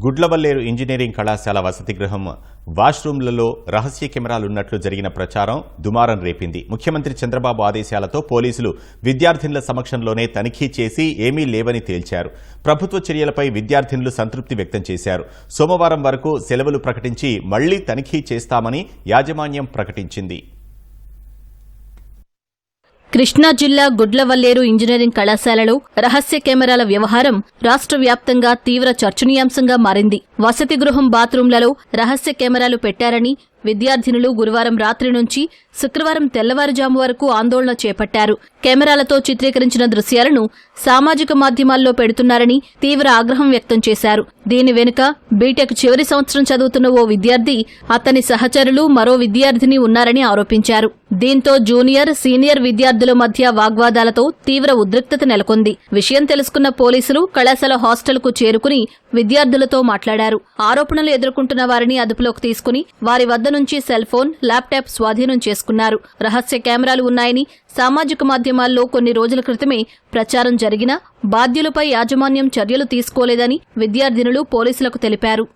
Gudlavalleru engineering కళాశాల వసతి గృహం వాష్రూమ్లలో రహస్య కెమెరాలున్నట్లు జరిగిన ప్రచారం దుమారం రేపింది. ముఖ్యమంత్రి చంద్రబాబు ఆదేశాలతో పోలీసులు విద్యార్థినుల సమక్షంలోనే తనిఖీ చేసి ఏమీ లేవని తేల్చారు. ప్రభుత్వ చర్యలపై విద్యార్థినులు సంతృప్తి వ్యక్తం చేశారు. సోమవారం వరకు సెలవులు ప్రకటించి మళ్ళీ తనిఖీ చేస్తామని యాజమాన్యం ప్రకటించింది. కృష్ణా జిల్లా గుడ్లవల్లేరు ఇంజనీరింగ్ కళాశాలలో రహస్య కెమెరాల వ్యవహారం రాష్ట్ర వ్యాప్తంగా తీవ్ర చర్చనీయాంశంగా మారింది. వసతి గృహం బాత్రూంలలో రహస్య కెమెరాలు పెట్టారని విద్యార్థినులు గురువారం రాత్రి నుంచి శుక్రవారం తెల్లవారుజాము వరకు ఆందోళన చేపట్టారు. కెమెరాలతో చిత్రీకరించిన దృశ్యాలను సామాజిక మాధ్యమాల్లో పెడుతున్నారని తీవ్ర ఆగ్రహం వ్యక్తం చేశారు. దీని వెనుక బీటెక్ చివరి సంవత్సరం చదువుతున్న ఓ విద్యార్థి అతని సహచరులు మరో విద్యార్థిని ఉన్నారని ఆరోపించారు. దీంతో జూనియర్ సీనియర్ విద్యార్థుల మధ్య వాగ్వాదాలతో తీవ్ర ఉద్రిక్తత నెలకొంది. విషయం తెలుసుకున్న పోలీసులు కళాశాల హాస్టల్కు చేరుకుని విద్యార్థులతో మాట్లాడారు. ఆరోపణలు ఎదుర్కొంటున్న వారిని అదుపులోకి తీసుకుని వారి వద్ద నుంచి సెల్ ఫోన్ ల్యాప్టాప్ స్వాధీనం చేసుకున్నారు. రహస్య కెమెరాలు ఉన్నాయని సామాజిక మాధ్యమాల్లో కొన్ని రోజుల క్రితమే ప్రచారం జరిగినా బాధ్యులపై యాజమాన్యం చర్యలు తీసుకోలేదని విద్యార్థినులు పోలీసులకు తెలిపారు.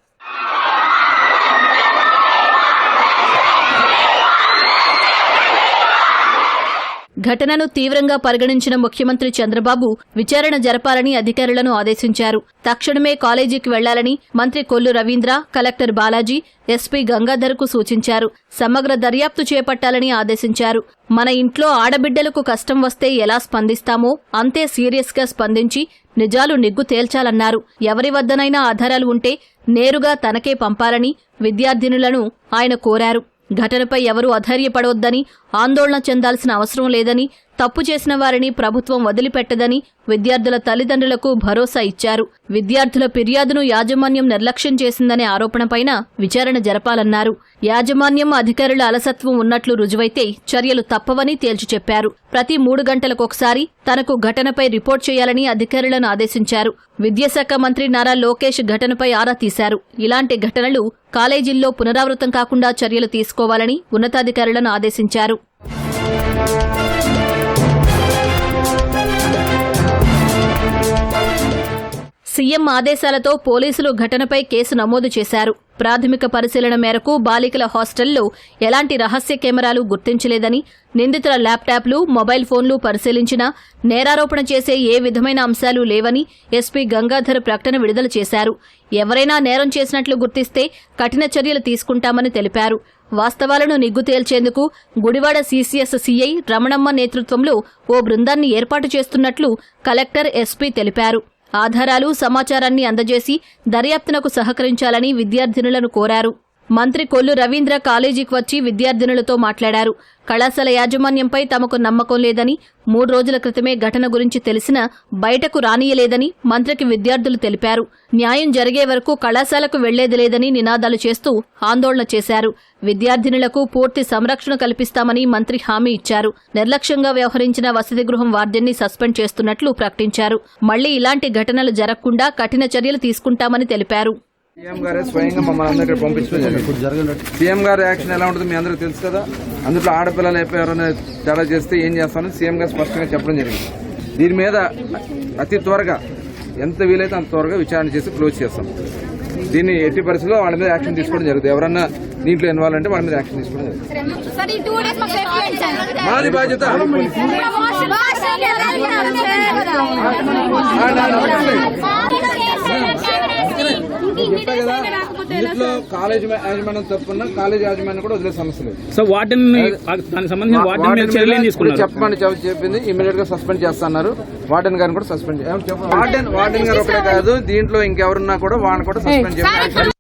ఘటనను తీవ్రంగా పరిగణించిన ముఖ్యమంత్రి చంద్రబాబు విచారణ జరపాలని అధికారులను ఆదేశించారు. తక్షణమే కాలేజీకి వెళ్ళాలని మంత్రి కొల్లు రవీంద్ర కలెక్టర్ బాలాజీ ఎస్పీ గంగాధర్కు సూచించారు. సమగ్ర దర్యాప్తు చేపట్టాలని ఆదేశించారు. మన ఇంట్లో ఆడబిడ్డలకు కష్టం వస్తే ఎలా స్పందిస్తామో అంతే సీరియస్గా స్పందించి నిజాలు నిగ్గు తేల్చాలన్నారు. ఎవరి వద్దనైనా ఆధారాలు ఉంటే నేరుగా తనకే పంపాలని విద్యార్థినులను ఆయన కోరారు. ఘటనపై ఎవరూ అధైర్యపడవద్దని ఆందోళన చెందాల్సిన అవసరం లేదని తప్పు చేసిన వారిని ప్రభుత్వం వదిలిపెట్టదని విద్యార్థుల తల్లిదండ్రులకు భరోసా ఇచ్చారు. విద్యార్థుల ఫిర్యాదును యాజమాన్యం నిర్లక్ష్యం చేసిందనే ఆరోపణపైన విచారణ జరపాలన్నారు. యాజమాన్యం అధికారుల అలసత్వం ఉన్నట్లు రుజువైతే చర్యలు తప్పవని తేల్చి చెప్పారు. ప్రతి మూడు గంటలకొకసారి తనకు ఘటనపై రిపోర్ట్ చేయాలని అధికారులను ఆదేశించారు. విద్యాశాఖ మంత్రి నారా లోకేష్ ఘటనపై ఆరా తీశారు. ఇలాంటి ఘటనలు కాలేజీల్లో పునరావృతం కాకుండా చర్యలు తీసుకోవాలని ఉన్నతాధికారులను ఆదేశించారు. సీఎం ఆదేశాలతో పోలీసులు ఘటనపై కేసు నమోదు చేశారు. ప్రాథమిక పరిశీలన మేరకు బాలికల హాస్టల్లో ఎలాంటి రహస్య కెమెరాలు గుర్తించలేదని నిందితుల ల్యాప్టాప్లు మొబైల్ ఫోన్లు పరిశీలించినా నేరారోపణ చేసే ఏ విధమైన అంశాలు లేవని ఎస్పీ గంగాధర్ ప్రకటన విడుదల చేశారు. ఎవరైనా నేరం చేసినట్లు గుర్తిస్తే కఠిన చర్యలు తీసుకుంటామని తెలిపారు. వాస్తవాలను నిగ్గు తేల్చేందుకు గుడివాడ సీసీఎస్ సీఐ రమణమ్మ నేతృత్వంలో ఓ బృందాన్ని ఏర్పాటు చేస్తున్నట్లు కలెక్టర్ ఎస్పీ తెలిపారు. ఆధారాలు సమాచారాన్ని అందజేసి దర్యాప్తునకు సహకరించాలని విద్యార్థినులను కోరారు. మంత్రి కొల్లు రవీంద్ర కాలేజీకి వచ్చి విద్యార్థినులతో మాట్లాడారు. కళాశాల యాజమాన్యంపై తమకు నమ్మకం లేదని మూడు రోజుల క్రితమే ఘటన గురించి తెలిసినా బయటకు రానియలేదని మంత్రికి విద్యార్థులు తెలిపారు. న్యాయం జరిగే వరకు కళాశాలకు వెళ్ళేది లేదని నినాదాలు చేస్తూ ఆందోళన చేశారు. విద్యార్థినులకు పూర్తి సంరక్షణ కల్పిస్తామని మంత్రి హామీ ఇచ్చారు. నిర్లక్ష్యంగా వ్యవహరించిన వసతి గృహం వార్డెన్ని సస్పెండ్ చేస్తున్నట్లు ప్రకటించారు. మళ్ళీ ఇలాంటి ఘటనలు జరగకుండా కఠిన చర్యలు తీసుకుంటామని తెలిపారు. సీఎం గారే స్వయంగా మమ్మల్ని అందరూ ఇక్కడ పంపించడం జరిగింది. సీఎం గారి యాక్షన్ ఎలా ఉంటుందో మీ అందరికీ తెలుసు కదా. అందులో ఆడపిల్లలు ఎవరైనా తేడా చేస్తే ఏం చేస్తానని సీఎం గారు స్పష్టంగా చెప్పడం జరిగింది. దీని మీద అతి త్వరగా ఎంత వీలైతే అంత త్వరగా విచారణ చేసి క్లోజ్ చేస్తాం. దీన్ని ఎట్టి పరిస్థితుల్లో వాళ్ళ మీద యాక్షన్ తీసుకోవడం జరుగుతుంది. ఎవరన్నా దీంట్లో ఇన్వాల్వ్ అంటే వాళ్ళ మీద యాక్షన్ తీసుకోవడం జరుగుతుంది. మాది బాధ్యత. చెప్పా కదా ఇందులో కాలేజ్ యాజమాన్యం తప్పున్నా కాలేజ్ యాజమాన్యం కూడా వదిలే సమస్య లేదు. సో వాటిని దానికి సంబంధించి వాటిని మీద చర్యలు తీసుకున్నారు చెప్పింది ఇమీడియట్గా సస్పెండ్ చేస్తున్నారు. వార్డెన్ గారిని కూడా సస్పెండ్ వార్డెన్ వార్డెన్ గారు ఒకటే కాదు దీంట్లో ఇంకెవరున్నా కూడా వాళ్ళని కూడా సస్పెండ్ చేయాలి